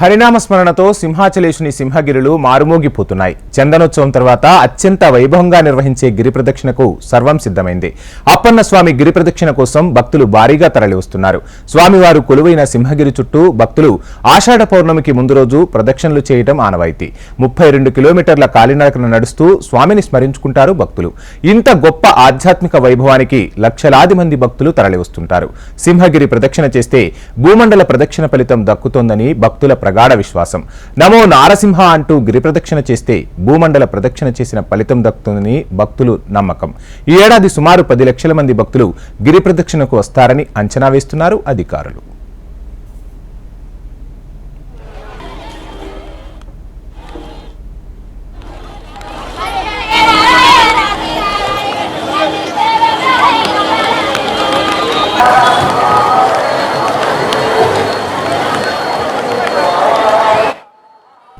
హరినామ స్మరణతో సింహాచలేశుని సింహగిరులు మారుమోగిపోతున్నాయి. చందనోత్సవం తర్వాత అత్యంత వైభవంగా నిర్వహించే గిరి ప్రదక్షిణకు సర్వం సిద్ధమైంది. అప్పన్న స్వామి గిరి ప్రదక్షిణ కోసం భక్తులు భారీగా తరలివస్తున్నారు. స్వామివారు కొలువైన సింహగిరి చుట్టూ భక్తులు ఆషాఢ పౌర్ణమికి ముందు రోజు ప్రదక్షిణలు చేయడం ఆనవాయితీ. ముప్పై రెండు కిలోమీటర్ల కాలినడకన నడుస్తూ స్వామిని స్మరించుకుంటారు భక్తులు. ఇంత గొప్ప ఆధ్యాత్మిక వైభవానికి లక్షలాది మంది భక్తులు తరలివస్తుంటారు. సింహగిరి ప్రదక్షిణ చేస్తే భూమండల ప్రదక్షిణ ఫలితం దక్కుతోందని భక్తుల ప్రగాఢ విశ్వాసం. నమో నారసింహ అంటూ గిరి ప్రదక్షిణ చేస్తే భూమండల ప్రదక్షిణ చేసిన ఫలితం దక్కుతుందని భక్తులు నమ్మకం. ఈ ఏడాది సుమారు పది లక్షల మంది భక్తులు గిరి ప్రదక్షిణకు వస్తారని అంచనా వేస్తున్నారు అధికారులు.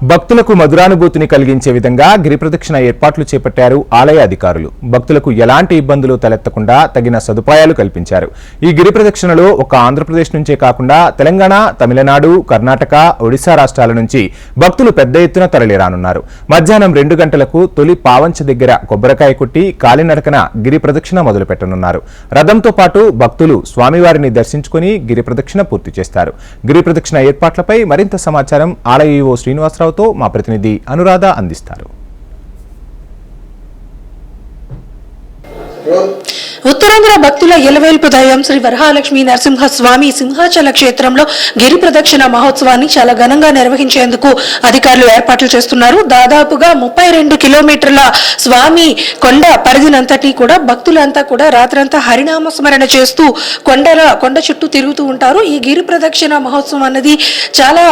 భక్తులకు మధురానుభూతిని కలిగించే విధంగా గిరిప్రదక్షిణ ఏర్పాట్లు చేపట్టారు ఆలయ అధికారులు. భక్తులకు ఎలాంటి ఇబ్బందులు తలెత్తకుండా తగిన సదుపాయాలు కల్పించారు. ఈ గిరి ప్రదక్షిణలో ఒక ఆంధ్రప్రదేశ్ నుంచే కాకుండా తెలంగాణ తమిళనాడు కర్ణాటక ఒడిశా రాష్ట్రాల నుంచి భక్తులు పెద్ద ఎత్తున తరలిరానున్నారు. మధ్యాహ్నం రెండు గంటలకు తొలి పావంచ దగ్గర కొబ్బరికాయ కొట్టి కాలినడకన గిరి ప్రదక్షిణ రథంతో పాటు భక్తులు స్వామివారిని దర్శించుకుని గిరి ప్రదక్షిణ పూర్తి చేస్తారు. గిరి ప్రదక్షిణ ఏర్పాట్లపై మరింత సమాచారం ఆలయ ఈవో వివరాలతో మా ప్రతినిధి అనురాధ అందిస్తారు. ఉత్తరాంధ్ర భక్తుల ఎలవేల్పు దైవం శ్రీ వరహాలక్ష్మి నరసింహ స్వామి సింహాచల క్షేత్రంలో గిరి ప్రదక్షిణ మహోత్సవాన్ని చాలా ఘనంగా నిర్వహించేందుకు అధికారులు ఏర్పాట్లు చేస్తున్నారు. దాదాపుగా ముప్పై రెండు కిలోమీటర్ల స్వామి కొండ పరిధినంతటి కూడా భక్తులంతా కూడా రాత్రంతా హరినామ స్మరణ చేస్తూ కొండల కొండ చుట్టూ తిరుగుతూ ఉంటారు. ఈ గిరి ప్రదక్షిణ మహోత్సవం అన్నది చాలా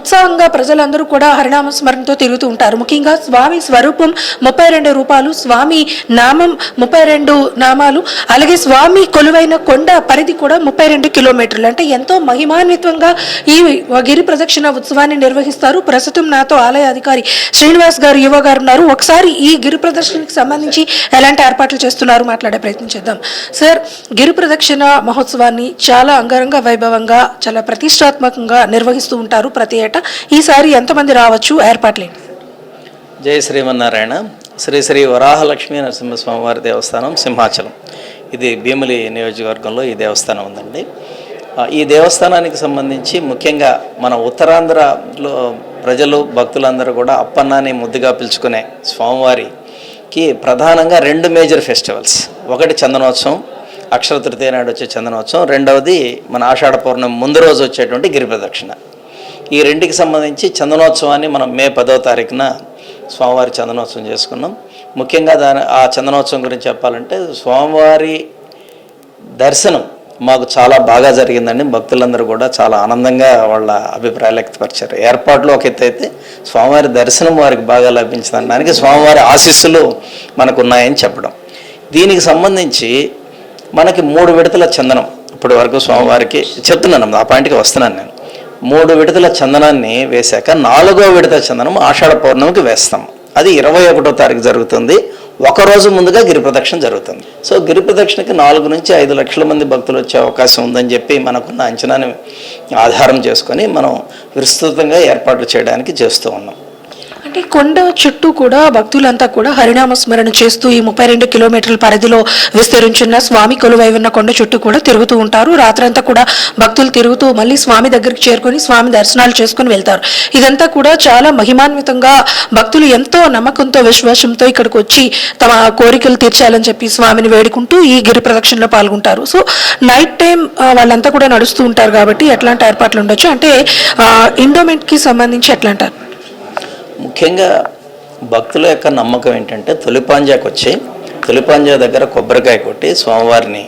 ఉత్సాహంగా ప్రజలందరూ కూడా హరినామ స్మరణతో తిరుగుతూ ఉంటారు. ముఖ్యంగా స్వామి స్వరూపం ముప్పై రెండు రూపాయలు స్వామి నామం ముప్పై రెండు నామాలు. అలాగే స్వామి కొలువైన కొండ పరిధి కూడా ముప్పై రెండు కిలోమీటర్లు. అంటే ఎంతో మహిమాన్వితంగా ఈ గిరి ప్రదక్షిణ ఉత్సవాన్ని నిర్వహిస్తారు. ప్రస్తుతం నాతో ఆలయ అధికారి శ్రీనివాస్ గారు యువ గారు ఉన్నారు. ఒకసారి ఈ గిరి ప్రదక్షిణకి సంబంధించి ఎలాంటి ఏర్పాట్లు చేస్తున్నారు మాట్లాడే ప్రయత్నం చేద్దాం. సార్ గిరి ప్రదక్షిణ మహోత్సవాన్ని చాలా అంగరంగ వైభవంగా చాలా ప్రతిష్టాత్మకంగా నిర్వహిస్తూ ఉంటారు ప్రతి ఏటా. ఈసారి ఎంతమంది రావచ్చు? ఏర్పాట్లేంటి? జై శ్రీమన్నారాయణ. శ్రీ శ్రీ వరాహలక్ష్మీ నరసింహస్వామి వారి దేవస్థానం సింహాచలం. ఇది భీమిలి నియోజకవర్గంలో ఈ దేవస్థానం ఉందండి. ఈ దేవస్థానానికి సంబంధించి ముఖ్యంగా మన ఉత్తరాంధ్రలో ప్రజలు భక్తులందరూ కూడా అప్పన్నాని ముద్దుగా పిలుచుకునే స్వామివారికి ప్రధానంగా రెండు మేజర్ ఫెస్టివల్స్. ఒకటి చందనోత్సవం అక్షర తృతీయ నాడు వచ్చే చందనోత్సవం. రెండవది మన ఆషాఢ పౌర్ణమి ముందు రోజు వచ్చేటువంటి గిరి ప్రదక్షిణ ఈ రెండుకి సంబంధించి చందనోత్సవాన్ని మనం మే పదో తారీఖున స్వామివారి చందనోత్సవం చేసుకున్నాం. ముఖ్యంగా దాని ఆ చందనోత్సవం గురించి చెప్పాలంటే స్వామివారి దర్శనం మాకు చాలా బాగా జరిగిందండి. భక్తులందరూ కూడా చాలా ఆనందంగా వాళ్ళ అభిప్రాయాలు వ్యక్తపరిచారు. ఏర్పాట్లు ఒక ఎత్తు అయితే స్వామివారి దర్శనం వారికి బాగా లభించదనడానికి స్వామివారి ఆశీస్సులు మనకు ఉన్నాయని చెప్పడం. దీనికి సంబంధించి మనకి మూడు విడతల చందనం ఇప్పటి వరకు స్వామివారికి చెప్తున్నాను. ఆ పాయింట్కి వస్తున్నాను నేను. మూడు విడతల చందనాన్ని వేశాక నాలుగో విడత చందనం ఆషాఢ పౌర్ణమికి వేస్తాం. అది ఇరవై ఒకటో తారీఖు జరుగుతుంది. ఒకరోజు ముందుగా గిరి ప్రదక్షిణ జరుగుతుంది. సో గిరి ప్రదక్షిణకి నాలుగు నుంచి ఐదు లక్షల మంది భక్తులు వచ్చే అవకాశం ఉందని చెప్పి మనకున్న అంచనాని ఆధారం చేసుకొని మనం విస్తృతంగా ఏర్పాట్లు చేయడానికి చేస్తూ ఉన్నాం. అంటే కొండ చుట్టూ కూడా భక్తులంతా కూడా హరినామ స్మరణ చేస్తూ ఈ ముప్పై రెండు కిలోమీటర్ల పరిధిలో విస్తరించున్న స్వామి కొలువై ఉన్న కొండ చుట్టూ కూడా తిరుగుతూ ఉంటారు. రాత్రంతా కూడా భక్తులు తిరుగుతూ మళ్ళీ స్వామి దగ్గరికి చేరుకొని స్వామి దర్శనాలు చేసుకుని వెళ్తారు. ఇదంతా కూడా చాలా మహిమాన్వితంగా భక్తులు ఎంతో నమ్మకంతో విశ్వాసంతో ఇక్కడికి వచ్చి తమ కోరికలు తీర్చాలని చెప్పి స్వామిని వేడుకుంటూ ఈ గిరి ప్రదక్షిణలో పాల్గొంటారు. సో నైట్ టైం వాళ్ళంతా కూడా నడుస్తూ ఉంటారు కాబట్టి ఎట్లాంటి ఏర్పాట్లు ఉండొచ్చు? అంటే ఇండోమెంట్కి సంబంధించి ఎట్లా ముఖ్యంగా భక్తుల యొక్క నమ్మకం ఏంటంటే తొలిపాంజాకు వచ్చి తొలిపాంజా దగ్గర కొబ్బరికాయ కొట్టి స్వామివారిని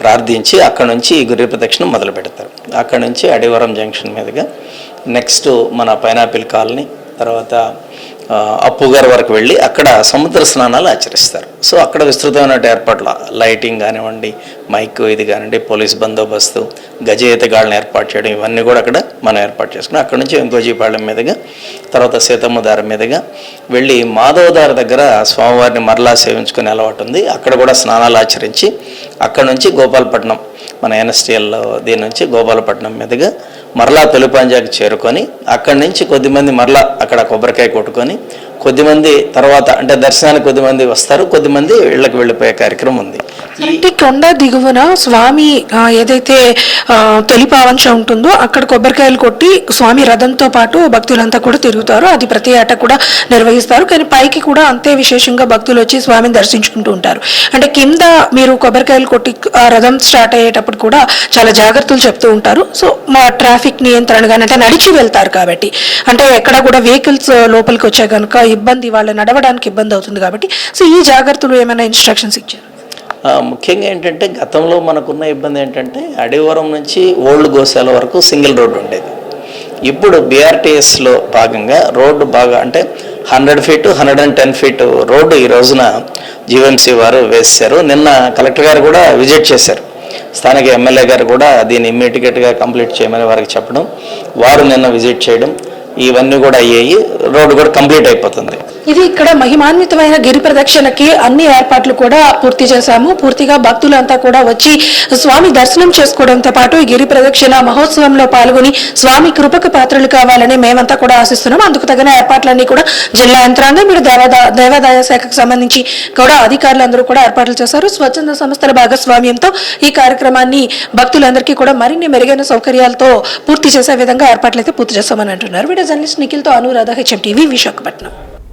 ప్రార్థించి అక్కడ నుంచి ఈ గురి ప్రదక్షిణ మొదలు పెడతారు. అక్కడ నుంచి అడివరం జంక్షన్ మీదుగా నెక్స్ట్ మన పైనాపిల్ కాలనీ తర్వాత అప్పుగారి వరకు వెళ్ళి అక్కడ సముద్ర స్నానాలు ఆచరిస్తారు. సో అక్కడ విస్తృతమైన ఏర్పాట్లు లైటింగ్ కానివ్వండి మైక్ ఇది కానివ్వండి పోలీస్ బందోబస్తు గజ ఈతగాళ్ళని ఏర్పాటు చేయడం ఇవన్నీ కూడా అక్కడ మనం ఏర్పాటు చేసుకున్నాం. అక్కడ నుంచి వెంకోజీపాళెం మీదుగా తర్వాత సీతమ్మదారి మీదుగా వెళ్ళి మాధవదారి దగ్గర స్వామివారిని మరలా సేవించుకునే అలవాటు ఉంది. అక్కడ కూడా స్నానాలు ఆచరించి అక్కడ నుంచి గోపాలపట్నం మన ఎన్ఎస్టీఎల్లో దీని నుంచి గోపాలపట్నం మీదుగా మరలా తొలిపాంజాకి చేరుకొని అక్కడి నుంచి కొద్దిమంది మరలా అక్కడ కొబ్బరికాయ కొట్టుకొని కొద్దిమంది తర్వాత అంటే దర్శనానికి కొద్దిమంది వస్తారు కొద్దిమంది ఇళ్ళకి వెళ్ళిపోయే కార్యక్రమం ఉంది. అంటే కొండ దిగువన స్వామి ఏదైతే ఆ, ఉంటుందో అక్కడ కొబ్బరికాయలు కొట్టి స్వామి రథంతో పాటు భక్తులంతా కూడా తిరుగుతారు. అది ప్రతి ఏటా కూడా నిర్వహిస్తారు. కానీ పైకి కూడా అంతే విశేషంగా భక్తులు వచ్చి స్వామిని దర్శించుకుంటూ ఉంటారు. అంటే కింద మీరు కొబ్బరికాయలు కొట్టి ఆ రథం స్టార్ట్ అయ్యేటప్పుడు కూడా చాలా జాగ్రత్తలు చెప్తూ ఉంటారు. సో మా ట్రాఫిక్ నియంత్రణ కానీ అంటే నడిచి వెళ్తారు కాబట్టి. అంటే ఎక్కడ కూడా వెహికల్స్ లోపలికి వచ్చే కనుక ఇబ్బంది వాళ్ళ నడవడానికి ఇబ్బంది అవుతుంది కాబట్టి. సో ఈ జాగ్రత్తలు ఏమైనా ఇన్స్ట్రక్షన్స్ ఇచ్చారు? ముఖ్యంగా ఏంటంటే గతంలో మనకున్న ఇబ్బంది ఏంటంటే అడివరం నుంచి ఓల్డ్ గోశాల వరకు సింగిల్ రోడ్డు ఉండేది. ఇప్పుడు బీఆర్టీఎస్లో భాగంగా రోడ్డు బాగా అంటే hundred feet hundred and ten feet road ఈ రోజున జీవీఎంసీ వారు వేశారు. నిన్న కలెక్టర్ గారు కూడా విజిట్ చేశారు. స్థానిక ఎమ్మెల్యే గారు కూడా దీన్ని ఇమ్మీడియట్గా కంప్లీట్ చేయమని వారికి చెప్పడం వారు నిన్న విజిట్ చేయడం ఇవన్నీ కూడా అయ్యాయి. రోడ్డు కూడా కంప్లీట్ అయిపోతుంది. ఇది ఇక్కడ మహిమాన్వితమైన గిరి ప్రదక్షిణకి అన్ని ఏర్పాట్లు కూడా పూర్తి చేశాము. పూర్తిగా భక్తులంతా కూడా వచ్చి స్వామి దర్శనం చేసుకోవడంతో పాటు ఈ గిరి ప్రదక్షిణ మహోత్సవంలో పాల్గొని స్వామి కృపకు పాత్రలు కావాలని మేమంతా కూడా ఆశిస్తున్నాం. అందుకు తగిన ఏర్పాట్లన్నీ కూడా జిల్లా యంత్రాంగం మీరు దేవాదాయ శాఖకు సంబంధించి కూడా అధికారులందరూ కూడా ఏర్పాట్లు చేశారు. స్వచ్ఛంద సంస్థల భాగస్వామ్యంతో ఈ కార్యక్రమాన్ని భక్తులందరికీ కూడా మరిన్ని మెరుగైన సౌకర్యాలతో పూర్తి చేసే విధంగా ఏర్పాట్లు అయితే పూర్తి చేస్తామని అంటున్నారు. వీడియో జర్నలిస్ట్ నిఖిల్తో అనురాధ హెచ్ఎం టీవీ విశాఖపట్నం.